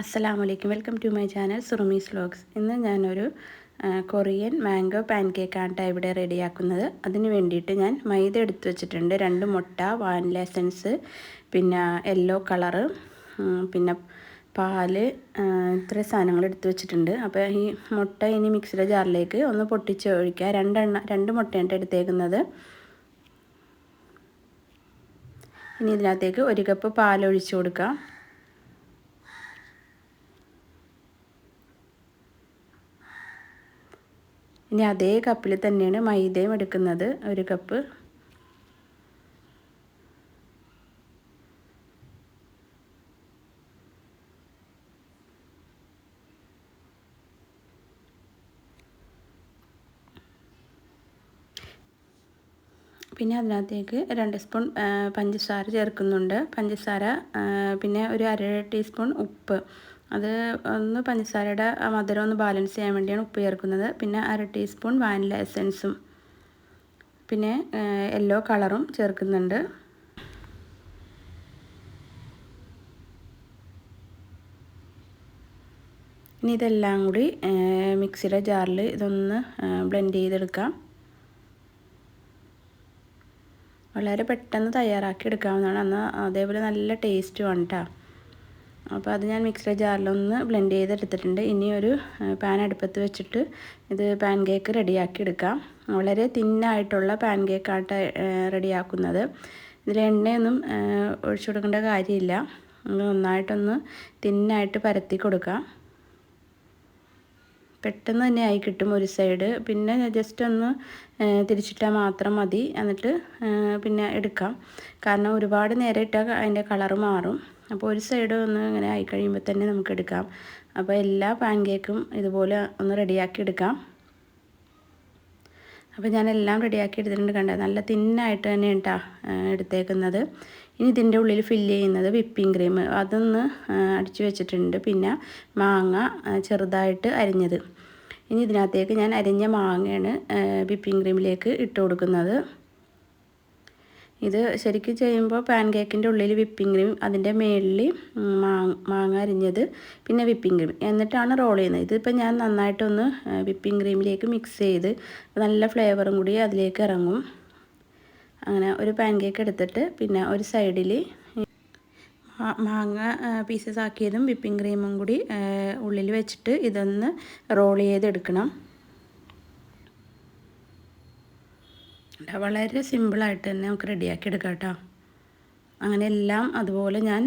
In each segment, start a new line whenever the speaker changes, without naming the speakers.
അസ്സലാമു അലൈക്കും welcome to my channel Surumi's vlogs. ഇന്ന് ഞാനൊരു കൊറിയൻ മാംഗോ പാൻ കേക്കാണ് ഇവിടെ റെഡിയാക്കുന്നത്. അതിന് വേണ്ടിയിട്ട് ഞാൻ മൈദ എടുത്തു വെച്ചിട്ടുണ്ട്. രണ്ട് മുട്ട വാനില എസൻസ് പിന്നെ യെല്ലോ കളറ് പിന്നെ പാൽ ഇത്ര സാധനങ്ങൾ എടുത്തു വെച്ചിട്ടുണ്ട്. അപ്പോൾ ഈ മുട്ട ഇനി മിക്സിയുടെ ജാറിലേക്ക് ഒന്ന് പൊട്ടിച്ച് ഒഴിക്കുക. രണ്ടെണ്ണ രണ്ട് മുട്ടയാണ് എടുത്തേക്കുന്നത്. ഇനി ഇതിനകത്തേക്ക് ഒരു കപ്പ് പാൽ ഒഴിച്ചു കൊടുക്കാം. ഇനി അതേ കപ്പിൽ തന്നെയാണ് മൈദയും എടുക്കുന്നത്. ഒരു കപ്പ് പിന്നെ അതിനകത്തേക്ക് രണ്ട് സ്പൂൺ പഞ്ചസാര ചേർക്കുന്നുണ്ട്. പഞ്ചസാര പിന്നെ ഒരു അര ടീസ്പൂൺ ഉപ്പ്. അത് ഒന്ന് പഞ്ചസാരയുടെ മധുരം ഒന്ന് ബാലൻസ് ചെയ്യാൻ വേണ്ടിയാണ് ഉപ്പ് ചേർക്കുന്നത്. പിന്നെ അര ടീസ്പൂൺ വാനില എസൻസും പിന്നെ യെല്ലോ കളറും ചേർക്കുന്നുണ്ട്. ഇനി ഇതെല്ലാം കൂടി മിക്സിയുടെ ജാറിൽ ഇതൊന്ന് ബ്ലെൻഡ് ചെയ്തെടുക്കാം. വളരെ പെട്ടെന്ന് തയ്യാറാക്കി എടുക്കാവുന്നതാണ്. അന്ന് അതേപോലെ നല്ല ടേസ്റ്റുമാണ് കേട്ടോ അപ്പോൾ അത് ഞാൻ മിക്സിയുടെ ജാറിലൊന്ന് ബ്ലെൻഡ് ചെയ്തെടുത്തിട്ടുണ്ട്. ഇനി ഒരു പാൻ അടുപ്പത്ത് വെച്ചിട്ട് ഇത് പാൻ കേക്ക് റെഡിയാക്കി എടുക്കാം. വളരെ തിന്നായിട്ടുള്ള പാൻ കേക്കാണ് റെഡിയാക്കുന്നത് ഇതിൽ എണ്ണയൊന്നും ഒഴിച്ചു കൊടുക്കേണ്ട കാര്യമില്ല. നന്നായിട്ടൊന്ന് തിന്നായിട്ട് പരത്തി കൊടുക്കാം. പെട്ടെന്ന് തന്നെ ആയി കിട്ടും ഒരു സൈഡ് പിന്നെ ജസ്റ്റ് ഒന്ന് തിരിച്ചിട്ടാൽ മാത്രം മതി. എന്നിട്ട് പിന്നെ എടുക്കാം. കാരണം ഒരുപാട് നേരം ഇട്ടാൽ അതിന്റെ കളറ് മാറും. അപ്പോൾ ഒരു സൈഡ് ഒന്ന് ഇങ്ങനെ ആയി കഴിയുമ്പോൾ തന്നെ നമുക്ക് എടുക്കാം. അപ്പോൾ എല്ലാ പാൻ കേക്കും ഇതുപോലെ ഒന്ന് റെഡിയാക്കി എടുക്കാം. അപ്പോൾ ഞാൻ എല്ലാം റെഡിയാക്കി എടുത്തിട്ടുണ്ട് കണ്ടത് നല്ല തിന്നായിട്ട് തന്നെ കേട്ടോ എടുത്തേക്കുന്നത്. ഇനി ഇതിന്റെ ഉള്ളിൽ ഫില്ല് ചെയ്യുന്നത് വിപ്പിംഗ് ക്രീം. അതൊന്ന് അടിച്ചു വെച്ചിട്ടുണ്ട്. പിന്നെ മാങ്ങ ചെറുതായിട്ട് അരിഞ്ഞത്. ഇനി ഇതിനകത്തേക്ക് ഞാൻ അരിഞ്ഞ മാങ്ങയാണ് വിപ്പിംഗ് ക്രീമിലേക്ക് ഇട്ട് കൊടുക്കുന്നത്. ഇത് ശരിക്കും ചെയ്യുമ്പോൾ പാൻ കേക്കിന്റെ ഉള്ളിൽ വിപ്പിംഗ് ക്രീം അതിന്റെ മേളിൽ മാങ്ങ അരിഞ്ഞത് പിന്നെ വിപ്പിംഗ് ക്രീം എന്നിട്ടാണ് റോൾ ചെയ്യുന്നത്. ഇതിപ്പോൾ ഞാൻ നന്നായിട്ടൊന്ന് വിപ്പിംഗ് ക്രീമിലേക്ക് മിക്സ് ചെയ്ത് നല്ല ഫ്ലേവറും കൂടി അതിലേക്ക് ഇറങ്ങും. അങ്ങനെ ഒരു പാൻ കേക്ക് എടുത്തിട്ട് പിന്നെ ഒരു സൈഡിൽ മാങ്ങ പീസസ് ആക്കിയതും വിപ്പിംഗ് ക്രീമും കൂടി ഉള്ളിൽ വെച്ചിട്ട് ഇതൊന്ന് റോൾ ചെയ്തെടുക്കണം. വളരെ സിമ്പിളായിട്ട് തന്നെ നമുക്ക് റെഡിയാക്കി എടുക്കാം കേട്ടോ. അങ്ങനെ എല്ലാം അതുപോലെ ഞാൻ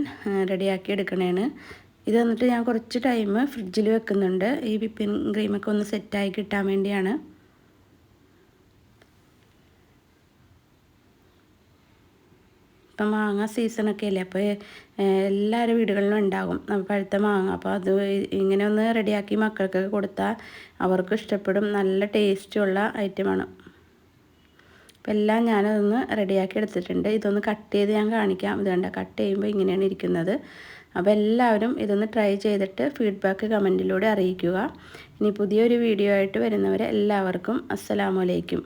റെഡിയാക്കി എടുക്കണേണ്. ഇത് വന്നിട്ട് ഞാൻ കുറച്ച് ടൈം ഫ്രിഡ്ജിൽ വെക്കുന്നുണ്ട്. ഈ വിപ്പിൻ ക്രീമൊക്കെ ഒന്ന് സെറ്റായി കിട്ടാൻ വേണ്ടിയാണ്. ഇപ്പം മാങ്ങ സീസണൊക്കെ അല്ലേ? അപ്പോൾ എല്ലാവരും വീടുകളിലും ഉണ്ടാകും. പഴുത്ത മാങ്ങ. അപ്പോൾ അത് ഇങ്ങനെ ഒന്ന് റെഡിയാക്കി മക്കൾക്കൊക്കെ കൊടുത്താൽ അവർക്ക് ഇഷ്ടപ്പെടും. നല്ല ടേസ്റ്റുള്ള ഐറ്റമാണ് അപ്പോൾ എല്ലാം ഞാനതൊന്ന് റെഡിയാക്കി എടുത്തിട്ടുണ്ട്. ഇതൊന്ന് കട്ട് ചെയ്ത് ഞാൻ കാണിക്കാം. ഇത് കണ്ട? കട്ട് ചെയ്യുമ്പോൾ ഇങ്ങനെയാണ് ഇരിക്കുന്നത്. അപ്പോൾ എല്ലാവരും ഇതൊന്ന് ട്രൈ ചെയ്തിട്ട് ഫീഡ്ബാക്ക് കമന്റിലൂടെ അറിയിക്കുക. ഇനി പുതിയൊരു വീഡിയോ ആയിട്ട് വരുന്നവരെ എല്ലാവർക്കും അസ്സലാമലൈക്കും